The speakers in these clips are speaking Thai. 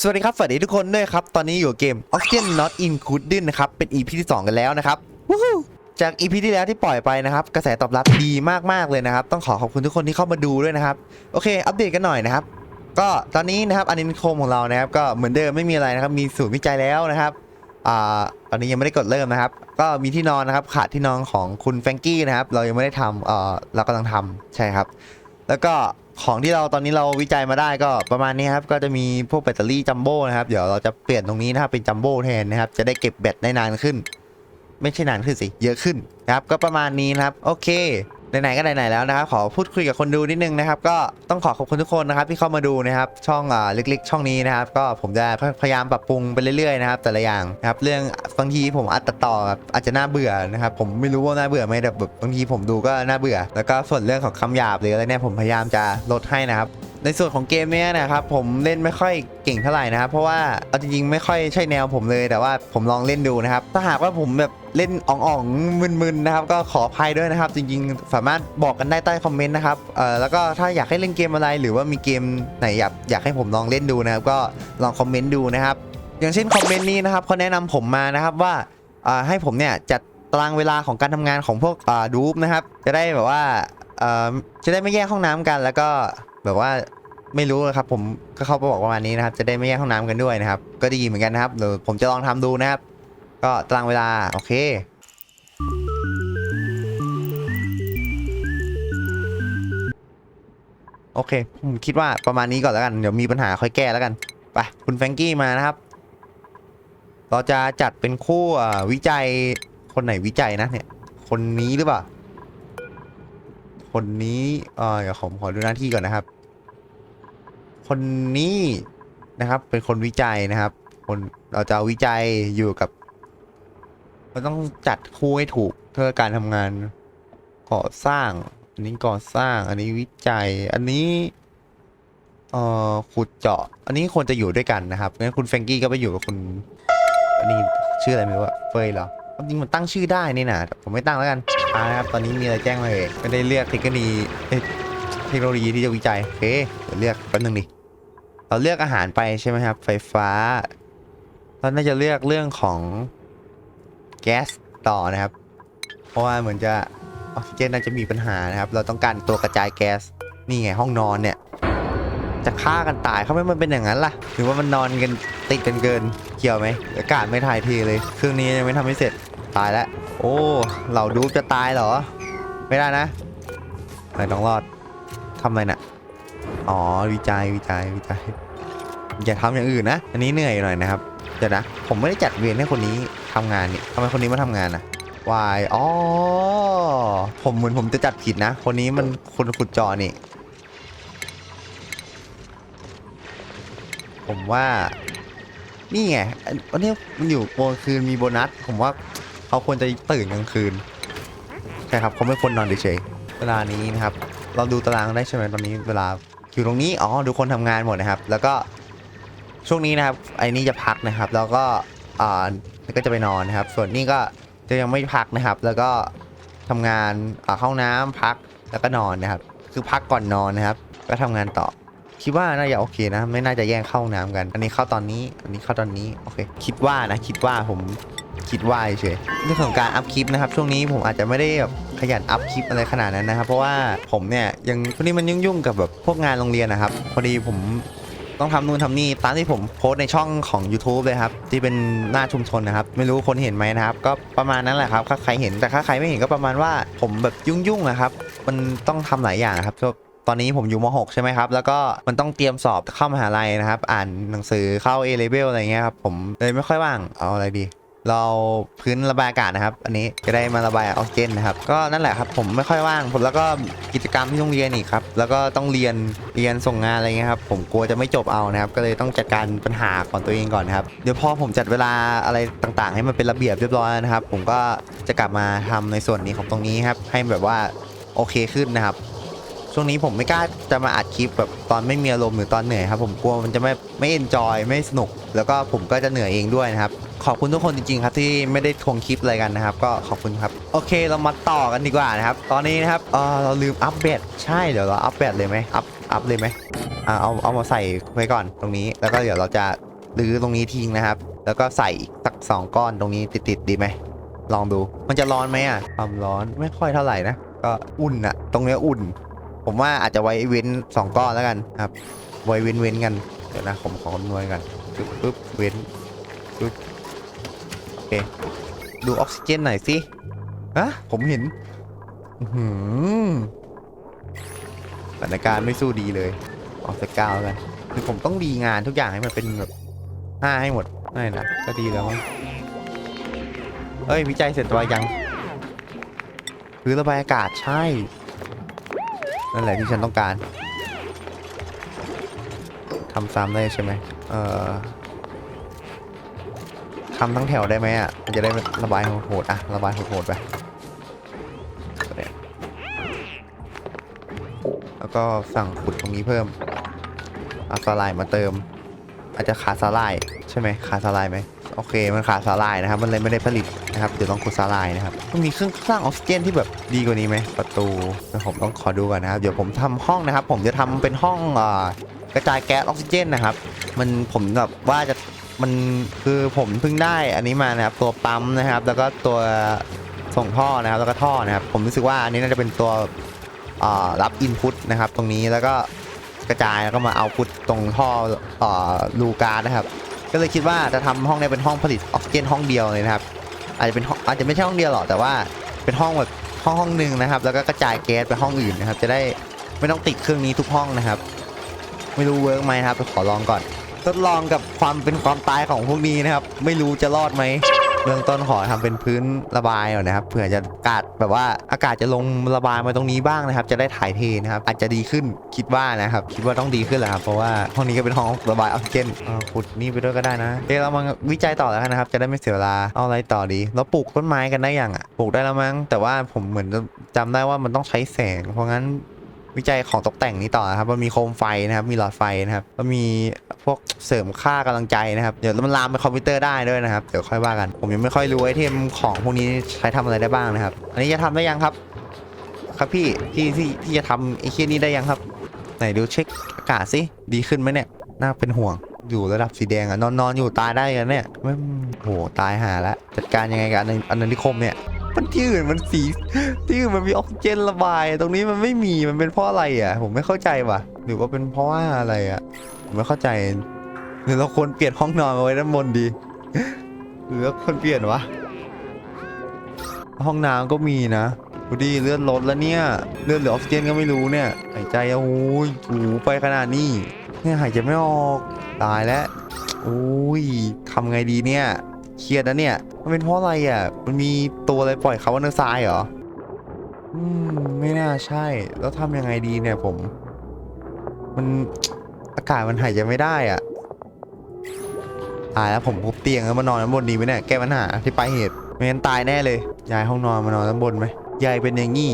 สวัสดีครับสวัสดีทุกคนด้วยครับ ตอนนี้อยู่เกม Oxygen Not Included นะครับ เป็น EP ที่ 2 กันแล้วนะครับวู้ฮู้จาก EP ที่แล้วที่ปล่อยไปนะครับ กระแสตอบรับดีมากๆเลยนะครับ ต้องขอขอบคุณทุกคนที่เข้ามาดูด้วยนะครับ โอเค อัปเดตกันหน่อยนะครับ ก็ตอนนี้นะครับอันนิโคมของเรานะครับ ก็เหมือนเดิมไม่มีอะไรนะครับ มีศูนย์วิจัยแล้วนะครับอ่าตอนนี้ยังไม่ได้กดเริ่มนะครับ ก็มีที่นอนนะครับ ขาดที่นอนของคุณแฟรงกี้นะครับ เรายังไม่ได้ทำเอ่อเรากำลังทำใช่ครับ แล้วก็ ของที่เราตอนนี้เราวิจัยมาได้ก็ประมาณนี้ครับ ก็จะมีพวกแบตเตอรี่จัมโบ้นะครับ เดี๋ยวเราจะเปลี่ยนตรงนี้นะครับเป็นจัมโบ้แทนนะครับ จะได้เก็บแบตได้นานขึ้น ไม่ใช่นานขึ้นสิ เยอะขึ้นนะครับ ก็ประมาณนี้นะครับ โอเค ไหนๆก็ไหนๆแล้วนะครับขอพูดคุยกับคนดูนิดนึงนะครับ ก็ต้องขอขอบคุณทุกคนนะครับที่เข้ามาดูนะครับช่องอ่าเล็กๆ ช่องนี้นะครับ ก็ผมจะพยายามปรับปรุงไปเรื่อยๆนะครับแต่ละอย่างนะครับเรื่องบางทีผมอัดตัดต่อแบบอาจจะน่าเบื่อนะครับผมไม่รู้ว่าน่าเบื่อไหมแต่แบบบางทีผมดูก็น่าเบื่อ แล้วก็ส่วนเรื่องของคำหยาบหรืออะไรเนี่ยผมพยายามจะลดให้นะครับ ในส่วนของเกมเนี้ยนะครับผมเล่นไม่ค่อยเก่งเท่าไหร่นะครับเพราะว่าเอาจริงๆไม่ค่อยใช่แนวผมเลยแต่ว่าผมลองเล่นดูนะครับถ้าหากว่าผมแบบเล่นอ่องๆมึนๆนะครับก็ขออภัยด้วยนะครับ จริงๆ สามารถบอกกันได้ใต้คอมเมนต์นะครับเอ่อแล้วก็ถ้าอยากให้เล่นเกมอะไร หรือว่ามีเกมไหนอยากอยากให้ผมลองเล่นดูนะครับ ก็ลองคอมเมนต์ดูนะครับ อย่างเช่นคอมเมนต์นี้นะครับเขาแนะนำผมมานะครับว่าอ่าให้ผมเนี่ยจัดตารางเวลาของการทำงานของพวกอ่าดูปนะครับจะได้แบบว่าเอ่อจะได้ไม่แยกห้องน้ำกันแล้วก็แบบว่า ไม่รู้ครับผมก็เขาบอกประมาณนี้นะครับ จะได้ไม่แยกห้องน้ำกันด้วยนะครับ ก็ดีเหมือนกันนะครับเดี๋ยวผมจะลองทำดูนะครับ ก็ตารางเวลาโอเคโอเค ผมคิดว่าประมาณนี้ก่อนแล้วกัน เดี๋ยวมีปัญหาค่อยแก้แล้วกัน ไป คุณแฟรงกี้มานะครับ เราจะจัดเป็นคู่วิจัย คนไหนวิจัยนะเนี่ย คนนี้หรือเปล่า คนนี้ เออเดี๋ยวผมขอดูหน้าที่ก่อนนะครับ คนนี้นะครับ เป็นคนวิจัยนะครับ คนเราจะวิจัยอยู่กับเราต้องจัดคู่ให้ถูกเพื่อการทำงานก่อสร้าง อันนี้ก่อสร้าง อันนี้วิจัย อันนี้เอ่อขุดเจาะ อันนี้ควรจะอยู่ด้วยกันนะครับงั้นคุณแฟรงกี้ก็ไปอยู่กับคุณอันนี้ชื่ออะไรไม่รู้อะเฟยเหรอจริงมันตั้งชื่อได้นี่นะผมไม่ตั้งแล้วกันอ่านะครับตอนนี้มีอะไรแจ้งมาเลยไม่ได้เลือกเทคโนโลยีเอ้ยเทคโนโลยีที่จะวิจัยโอเคเดี๋ยวเลือกแป๊บนึงดิ เราเลือกอาหารไปใช่ไหมครับ ไฟฟ้า เราน่าจะเลือกเรื่องของแก๊สต่อนะครับ เพราะว่าเหมือนจะออกซิเจนน่าจะมีปัญหานะครับ เราต้องการตัวกระจายแก๊ส นี่ไงห้องนอนเนี่ย จะฆ่ากันตายเขาไม่มันเป็นอย่างนั้นล่ะ หรือว่ามันนอนกันติดกันเกิน เกี่ยวไหมอากาศไม่ถ่ายเทเลย เครื่องนี้ยังไม่ทำให้เสร็จ ตายแล้ว โอ้เหล่าดูจะตายเหรอ ไม่ได้นะไหนต้องรอดทำอะไรน่ะ อ๋อวิจัยวิจัยวิจัยอย่าทำอย่างอื่นนะ อันนี้เหนื่อยหน่อยนะครับเดี๋ยวนะ ผมไม่ได้จัดเวรให้คนนี้ทำงานนี่ทำไมคนนี้มาทำงานนะวายอ๋อ ผมเหมือนผมจะจัดผิดนะ คนนี้มันคนขุดจอนี่ ผมว่า นี่ไงอันนี้มันอยู่กลางคืนมีโบนัส ผมว่าเขาควรจะตื่นกลางคืน ใช่ครับเขาไม่ควรนอนเฉยเวลานี้นะครับ เราดูตารางได้ใช่ไหมตอนนี้เวลา อยู่ตรงนี้อ๋อดูคนทำงานหมดนะครับ แล้วก็ช่วงนี้นะครับไอ้นี่จะพักนะครับ แล้วก็อ่าก็จะไปนอนนะครับ ส่วนนี้ก็จะยังไม่พักนะครับ แล้วก็ทำงานอ่าเข้าห้องน้ำพักแล้วก็นอนนะครับ คือพักก่อนนอนนะครับ ก็ทำงานต่อคิดว่าน่าจะโอเคนะ ไม่น่าจะแย่งเข้าห้องน้ำกัน อันนี้เข้าตอนนี้ อันนี้เข้าตอนนี้โอเค คิดว่านะคิดว่าผมคิดว่าเฉยเรื่องของการอัพคลิปนะครับ ช่วงนี้ผมอาจจะไม่ได้แบบ ขยันอัพคลิปอะไรขนาดนั้นนะครับ เพราะว่าผมเนี่ยยังช่วงนี้มันยุ่งๆกับแบบพวกงานโรงเรียนนะครับ พอดีผมต้องทำนู่นทำนี่ตามที่ผมโพสในช่องของ YouTube เลยครับ ที่เป็นหน้าชุมชนนะครับ ไม่รู้คนเห็นไหมนะครับ ก็ประมาณนั้นแหละครับถ้าใครเห็นแต่ถ้าใครไม่เห็นก็ประมาณว่าผมแบบยุ่งๆนะครับ มันต้องทำหลายอย่างครับตอนนี้ผมอยู่ม .6 ใช่ไหมครับ แล้วก็มันต้องเตรียมสอบเข้ามหาลัยนะครับ อ่านหนังสือเข้า A level อะไรเงี้ยครับ ผมเลยไม่ค่อยว่าง เอาอะไรดี เราพื้นระบายอากาศนะครับ อันนี้จะได้มาระบายออกซิเจนนะครับก็นั่นแหละครับผมไม่ค่อยว่างผมแล้วก็กิจกรรมที่โรงเรียนอีกครับแล้วก็ต้องเรียนเรียนส่งงานอะไรเงี้ยครับผมกลัวจะไม่จบเอานะครับ ก็เลยต้องจัดการปัญหาของตัวเองก่อนนะครับเดี๋ยวพอผมจัดเวลาอะไรต่างๆ ให้มันเป็นระเบียบเรียบร้อยนะครับ ผมก็จะกลับมาทำในส่วนนี้ของตรงนี้ครับให้แบบว่าโอเคขึ้นนะครับช่วงนี้ผมไม่กล้าจะมาอัดคลิปแบบตอนไม่มีอารมณ์หรือตอนเหนื่อยครับผมกลัวมันจะไม่ไม่เอนจอยไม่สนุก แล้วก็ผมก็จะเหนื่อยเองด้วยนะครับ ขอบคุณทุกคนจริงๆครับที่ไม่ได้ทวงคลิปอะไรกันนะครับ ก็ขอบคุณครับ โอเคเรามาต่อกันดีกว่านะครับ ตอนนี้นะครับเออเราลืมอัปเดตใช่เดี๋ยวเราอัปเดตเลยไหมอัปอัปเลยไหมอ่าเอาเอามาใส่ไว้ก่อนตรงนี้แล้วก็เดี๋ยวเราจะรือตรงนี้ทิ้งนะครับ แล้วก็ใส่สักสองก้อนตรงนี้ติดๆดีไหมลองดูมันจะร้อนไหมอะความร้อนไม่ค่อยเท่าไหร่นะก็อุ่นอะตรงเนี้ยอุ่น ผมว่าอาจจะไว้เว้นสองก้อนแล้วกันครับไว้เว้นเว้นกันเดี๋ยวนะผมขอคำนวณกันปึ๊บปึ๊บเว้นปึ๊บ เค ดูออกซิเจนหน่อยสิฮะผมเห็นหือสถานการณ์ไม่สู้ดีเลยออกสกเก้าวกันคือผมต้องดีงานทุกอย่างให้มันเป็นแบบห้าให้หมดไม่นะก็ดีแล้วเอ้ยวิจัยเสร็จตัวยังคือระบายอากาศใช่ นั่นแหละที่ฉันต้องการทำซ้ำได้ใช่ไหมเอ่อ ทำทั้งแถวได้ไหมอะมันจะได้ระบายโหดๆอะระบายโหดๆไปแล้วก็สั่งขุดตรงนี้เพิ่มเอาสาลายมาเติม อาจจะขาดสาลายใช่ไหมขาดสาลายไหมโอเคมันขาดสาลายนะครับ มันเลยไม่ได้ผลิตนะครับเดี๋ยวต้องขุดสาลายนะครับต้องมีเครื่องสร้างออกซิเจนที่แบบดีกว่านี้ไหมประตูเดี๋ยวผมต้องขอดูก่อนนะครับเดี๋ยวผมทำห้องนะครับ ผมจะทำเป็นห้องอกระจายแก๊สออกซิเจนนะครับ มันผมแบบว่าจะ มันคือผมเพิ่งได้อันนี้มานะครับตัวปั๊มนะครับ แล้วก็ตัวส่งท่อนะครับ แล้วก็ท่อนะครับ ผมรู้สึกว่าอันนี้น่าจะเป็นตัวรับอินพุตนะครับ ตรงนี้แล้วก็กระจายแล้วก็มาเอาพุตตรงท่ออ่าลูการนะครับ ก็เลยคิดว่าจะทำห้องนี้เป็นห้องผลิตออกซิเจนห้องเดียวเลยนะครับ อาจจะเป็นห้องอาจจะไม่ใช่ห้องเดียวหรอกแต่ว่าเป็นห้องแบบห้องห้องหนึ่งนะครับ แล้วก็กระจายแก๊สไปห้องอื่นนะครับ จะได้ไม่ต้องติดเครื่องนี้ทุกห้องนะครับ ไม่รู้เวิร์กไหมครับขอลองก่อน ทดลองกับความเป็นความตายของพวกนี้นะครับ ไม่รู้จะรอดไหมเบื้องต้นขอทำเป็นพื้นระบายก่อนนะครับเผื่อจะอากาศแบบว่าอากาศจะลงระบายมาตรงนี้บ้างนะครับ จะได้ถ่ายเทนะครับ อาจจะดีขึ้นคิดว่านะครับ คิดว่าต้องดีขึ้นแหละครับเพราะว่าห้องนี้ก็เป็นห้องระบายออกซิเจนเอาขุดนี่ไปด้วยก็ได้นะเดี๋ยวเรามาวิจัยต่อแล้วกันนะครับ จะได้ไม่เสียเวลาเอาอะไรต่อดีเราปลูกต้นไม้กันได้ยังอะปลูกได้แล้วมั้งแต่ว่าผมเหมือนจะจำได้ว่ามันต้องใช้แสงเพราะงั้น วิจัยของตกแต่งนี้ต่อนะครับมันมีโคมไฟนะครับ มีหลอดไฟนะครับแล้วมีพวกเสริมค่ากำลังใจนะครับ เดี๋ยวมันลามไปคอมพิวเตอร์ได้ด้วยนะครับ เดี๋ยวค่อยว่ากัน ผมยังไม่ค่อยรู้ไอเทมของพวกนี้ใช้ทำอะไรได้บ้างนะครับ อันนี้จะทำได้ยังครับ ครับพี่ที่ที่ที่จะทำไอ้เคียนี้ได้ยังครับ ไหนดูเช็คอากาศสิดีขึ้นไหมเนี่ยน่าเป็นห่วงอยู่ระดับสีแดงอะนอนนอนอยู่ตายได้กันเนี่ยไม่โหตายหาแล้วจัดการยังไงกับอันอันนิคมเนี่ย มันที่อื่นมันสีที่อื่นมันมีออกซิเจนระบาย ตรงนี้มันไม่มีมันเป็นเพราะอะไรอะ ผมไม่เข้าใจว่ะ หรือว่าเป็นเพราะว่าอะไรอะผมไม่เข้าใจหรือเราควรเปลี่ยนห้องนอนมาไว้ด้านบนดีหรือเราควรเปลี่ยนวะห้องน้ำก็มีนะดูดิเลือดลดแล้วเนี่ยเลือดเหลือออกซิเจนก็ไม่รู้เนี่ยหายใจอะโอ้ยถูไปขนาดนี้เนี่ยหายใจไม่ออกตายแล้วโอ้ยทำไงดีเนี่ย เครียดนะเนี่ย มันเป็นเพราะอะไรอะ มันมีตัวอะไรปล่อยเขาว่าเนื้อทรายเหรอ อืม ไม่น่าใช่ แล้วทำยังไงดีเนี่ยผม มันอากาศมันหายใจไม่ได้อะตายแล้วผมพบเตียงแล้วมานอนด้านบนดีไหมเนี่ย แก้ปัญหาที่ปลายเหตุ ไม่งั้นตายแน่เลย ย้ายห้องนอนมานอนด้านบนไหมยายเป็นอย่างงี้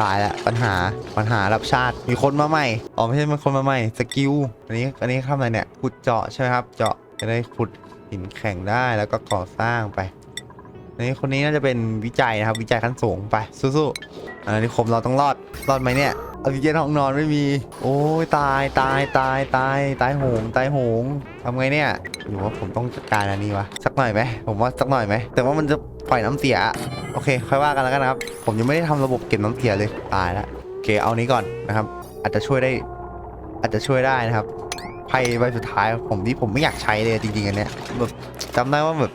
ตายละปัญหาปัญหารับชาติมีคนมาใหม่อ๋อไม่ใช่มันคนมาใหม่สกิลอันนี้อันนี้ทำอะไรเนี่ยขุดเจาะใช่ไหมครับ เจาะจะได้ขุด หินแข็งได้แล้วก็ก่อสร้างไปนนี้คนนี้น่าจะเป็นวิจัยนะครับ วิจัยขั้นสูงไปสู้ๆอันนี้คมเราต้องรอดรอดไหมเนี่ยออกซิเจนห้องนอนไม่มี โอ้ยตายตายตายตายตายโหงตายโหงทำไงเนี่ยหรือว่าผมต้องจัดการอันนี้วะสักหน่อยไหมผมว่าสักหน่อยไหมแต่ว่ามันจะปล่อยน้ำเสียโอเคค่อยว่ากันแล้วกันนะครับผมยังไม่ได้ทำระบบเก็บน้ำเสียเลยตายแล้วโอเคเอานี้ก่อนนะครับ อาจจะช่วยได้ อาจจะช่วยได้นะครับ ไพ่ใบสุดท้ายผมที่ผมไม่อยากใช้เลยจริงๆอันเนี้ยแบบจำได้ว่าแบบ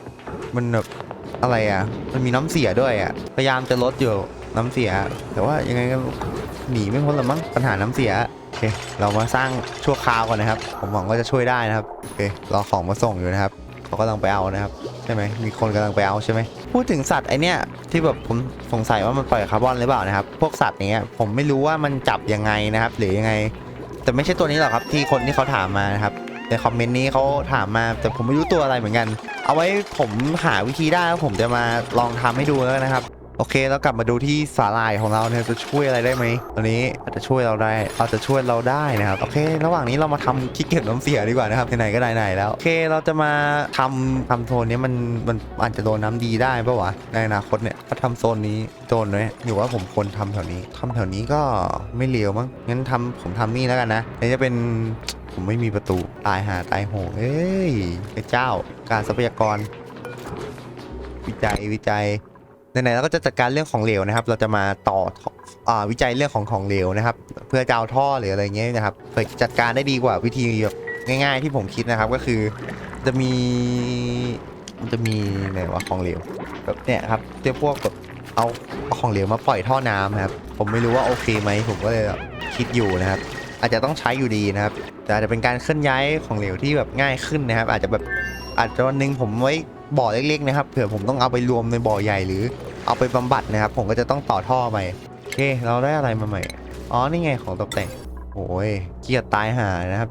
มันแบบอะไรอะ มันมีน้ำเสียด้วยอะ พยายามจะลดอยู่น้ำเสีย แต่ว่ายังไงก็หนีไม่พ้นหรอกมั้งปัญหาน้ำเสียโอเคเรามาสร้างชั่วคราวก่อนนะครับ ผมหวังว่าจะช่วยได้นะครับโอเครอของมาส่งอยู่นะครับเขากำลังไปเอานะครับใช่ไหมมีคนกำลังไปเอาใช่ไหมพูดถึงสัตว์ไอเนี้ยที่แบบผมสงสัยว่ามันปล่อยคาร์บอนหรือเปล่านะครับ พวกสัตว์เงี้ยผมไม่รู้ว่ามันจับยังไงนะครับ หรือยังไง แต่ไม่ใช่ตัวนี้หรอกครับที่คนที่เขาถามมานะครับในคอมเมนต์นี้เขาถามมาแต่ผมไม่รู้ตัวอะไรเหมือนกัน เอาไว้ผมหาวิธีได้แล้วผมจะมาลองทำให้ดูแล้วนะครับ โอเคแล้วกลับมาดูที่สาหร่ายของเราเนี่ยจะช่วยอะไรได้ไหมตอนนี้อาจจะช่วยเราได้อาจจะช่วยเราได้นะครับโอเค ระหว่างนี้เรามาทำขี้เกียจน้ำเสียดีกว่านะครับไหนๆก็ไหนๆแล้วโอเคเราจะมาทำทำโซนนี้มันมันอาจจะโดนน้ำดีได้ปะวะในอนาคตเนี่ยถ้าทำโซนนี้โดนไหมหรือว่าผมควรทำแถวนี้ทำแถวนี้ก็ไม่เลวมั้งงั้นทำผมทำนี่แล้วกันนะนี่จะเป็นผมไม่มีประตูตายหาตายโหงเอ้ยเจ้าการทรัพยากร วิจัยวิจัย ไหนๆเราก็จะจัดการเรื่องของเหลวนะครับ เราจะมาต่ออ่าวิจัยเรื่องของของเหลวนะครับ เพื่อจะเอาท่อหรืออะไรเงี้ยนะครับเพื่อจัดการได้ดีกว่าวิธีแบบง่าย ๆ ที่ผมคิดนะครับก็คือ จะมีมันจะมีไหนวะของเหลวแบบเนี่ยครับเจ้าพวกแบบเอาของเหลวมาปล่อยท่อน้ำนะครับ ผมไม่รู้ว่าโอเคไหมผมก็เลยคิดอยู่นะครับ อาจจะต้องใช้อยู่ดีนะครับ แต่อาจจะเป็นการเคลื่อนย้ายของเหลวที่แบบง่ายขึ้นนะครับ อาจจะแบบ อาจจะวันหนึงผมไว้บ่อเล็กๆนะครับเผื่อผมต้องเอาไปรวมในบ่อใหญ่หรือ เอาไปบำบัดนะครับ ผมก็จะต้องต่อท่อไปโอเค เราได้อะไรมาใหม่อ๋อนี่ไงของตกแต่งโอ้ยเกลียดตายหานะครับ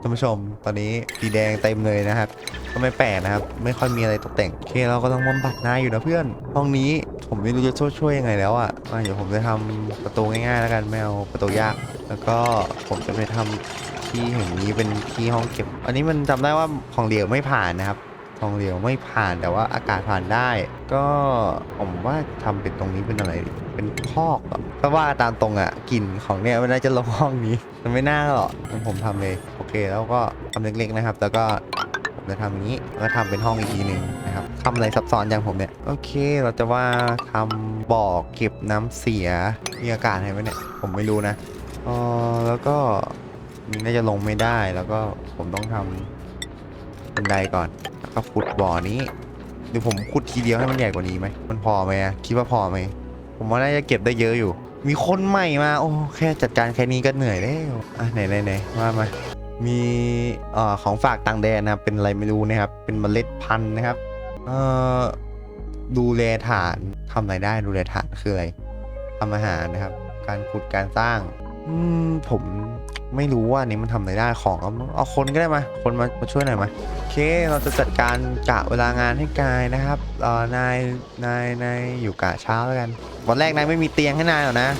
ท่านผู้ชมตอนนี้สีแดงเต็มเลยนะครับ ก็ไม่แปลกนะครับ ไม่ค่อยมีอะไรตกแต่งโอเคเราก็ต้องบำบัดนายอยู่นะเพื่อนห้องนี้ ผมไม่รู้จะช่วยยังไงแล้วอะอะเดี๋ยวผมจะทำประตูง่ายๆแล้วกันไม่เอาประตูยาก แล้วก็ผมจะไปทำที่แห่งนี้เป็นที่ห้องเก็บ อันนี้มันจำได้ว่าของเหลวไม่ผ่านนะครับของเหลวไม่ผ่านแต่ว่าอากาศผ่านได้ ก็ผมว่าทำเป็นตรงนี้เป็นอะไร เป็นคอกเพราะว่าตามตรงอะกลิ่นของเนี่ยมันน่าจะลงห้องนี้ มันไม่น่าหรอกผมทำเลย โอเค แล้วก็ทำเล็กๆนะครับ แล้วก็ผมจะทำอย่างนี้แล้วก็ทำเป็นห้องอีกทีหนึ่ง ทำอะไรซับซ้อนอย่างผมเนี่ย โอเค เราจะว่าทำบ่อเก็บน้ำเสีย มีอากาศให้ไหมเนี่ย ผมไม่รู้นะเออแล้วก็นี่น่าจะลงไม่ได้ แล้วก็ผมต้องทำบันไดก่อน แล้วก็ขุดบ่อนี้หรือผมขุดทีเดียวให้มันใหญ่กว่านี้ไหม มันพอไหมอะคิดว่าพอไหม ผมว่าน่าจะเก็บได้เยอะอยู่ มีคนใหม่มา โอ้แค่จัดการแค่นี้ก็เหนื่อยแล้วอะไหนไหนไหนว่ามามีอ่อของฝากต่างแดนนะครับ เป็นอะไรไม่รู้นะครับ เป็นเมล็ดพันธุ์นะครับ เอ่อดูแลฐานทำอะไรได้ดูแลฐานคืออะไรทำอาหารนะครับ การขุดการสร้าง อืมผมไม่รู้ว่าอันนี้มันทำอะไรได้ของเอาเอาคนก็ได้มาคนมามาช่วยหน่อยมาโอเคเราจะจัดการกะเวลางานให้กายนะครับเอ่อนายนายนายอยู่กะเช้าแล้วกัน วันแรกนายไม่มีเตียงให้นายหรอกนะ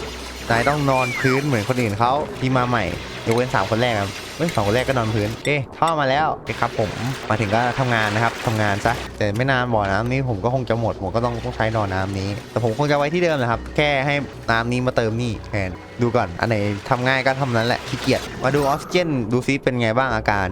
นายต้องนอนพื้นเหมือนคนอื่นเขาที่มาใหม่ ยกเว้นสามคนแรกครับเฮ้ยสองคนแรกก็นอนพื้นเอ๊ะท่อมาแล้วโอเคครับ ผมมาถึงก็ทำงานนะครับทำงานซะแต่ไม่นานบ่อน้ำนี้ผมก็คงจะหมดผมก็ต้องต้องใช้บ่อน้ำนี้ แต่ผมคงจะไว้ที่เดิมนะครับ แค่ให้น้ำนี้มาเติมนี่แทนดูก่อนอันไหนทำง่ายก็ทำนั้นแหละขี้เกียจมาดูออกซิเจนดูซิเป็นไงบ้างอาการ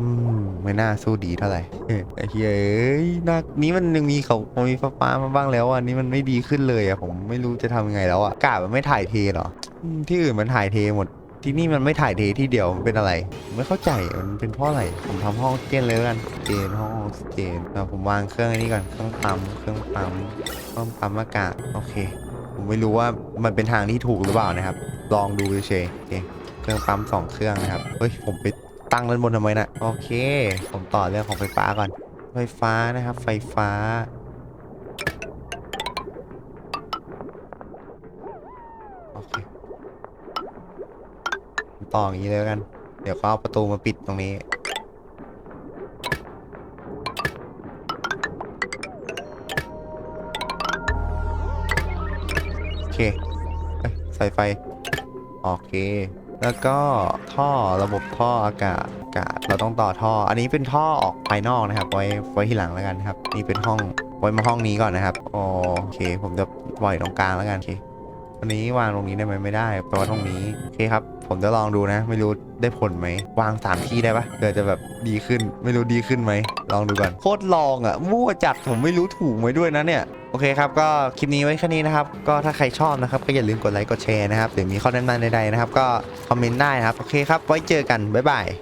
อืมไม่น่าสู้ดีเท่าไหร่เออไอ้เฮ้ยนักนี้มันยังมีเขามีฟ้าฟ้ามาบ้างแล้วอะนี่มันไม่ดีขึ้นเลยอะผมไม่รู้จะทำยังไงแล้วอะกาศมันไม่ถ่ายเทหรอที่อื่นมันถ่ายเทหมด ที่นี่มันไม่ถ่ายเทที่เดียวมันเป็นอะไร ไม่เข้าใจมันเป็นเพราะอะไรผมทำห้องออกซิเจนเลยแล้วกันเจนห้องออกซิเจนแล้วผมวางเครื่องอันนี้ก่อนเครื่องปั๊มเครื่องปั๊มเครื่องปั๊มอากาศโอเค ผมไม่รู้ว่ามันเป็นทางที่ถูกหรือเปล่านะครับ ลองดูเฉยโอเคเครื่องปั๊มสองเครื่องนะครับเฮ้ยผมไปตั้งด้านบนทำไมนะโอเค ผมต่อเรื่องของไฟฟ้าก่อน ไฟฟ้านะครับ ไฟฟ้า ต่ออย่างนี้เลยกัน เดี๋ยวก็เอาประตูมาปิดตรงนี้ โอเคเอ้ยใส่ไฟ โอเค แล้วก็ท่อระบบท่ออากาศอากาศ เราต้องต่อท่อ อันนี้เป็นท่อออกภายนอกนะครับ ไว้ไว้ที่หลังแล้วกันครับ นี่เป็นห้องไว้มาห้องนี้ก่อนนะครับ โอเค ผมจะปล่อยตรงกลางแล้วกันโอเค อันนี้วางตรงนี้ได้ไหมไม่ได้แปลว่าตรงนี้โอเคครับ ผมจะลองดูนะ ไม่รู้ได้ผลไหมวางสามที่ได้ปะเดี๋ยวจะแบบดีขึ้น ไม่รู้ดีขึ้นไหมลองดูก่อนโคตรลองอะมั่วจัดผมไม่รู้ถูกไหมด้วยนะเนี่ยโอเคครับ ก็คลิปนี้ไว้แค่นี้นะครับ ก็ถ้าใครชอบนะครับ ก็อย่าลืมกดไลค์กดแชร์นะครับหรือมีข้อแนะนำใดๆนะครับ ก็คอมเมนต์ได้นะครับ โอเคครับ ไว้เจอกัน บ๊ายบาย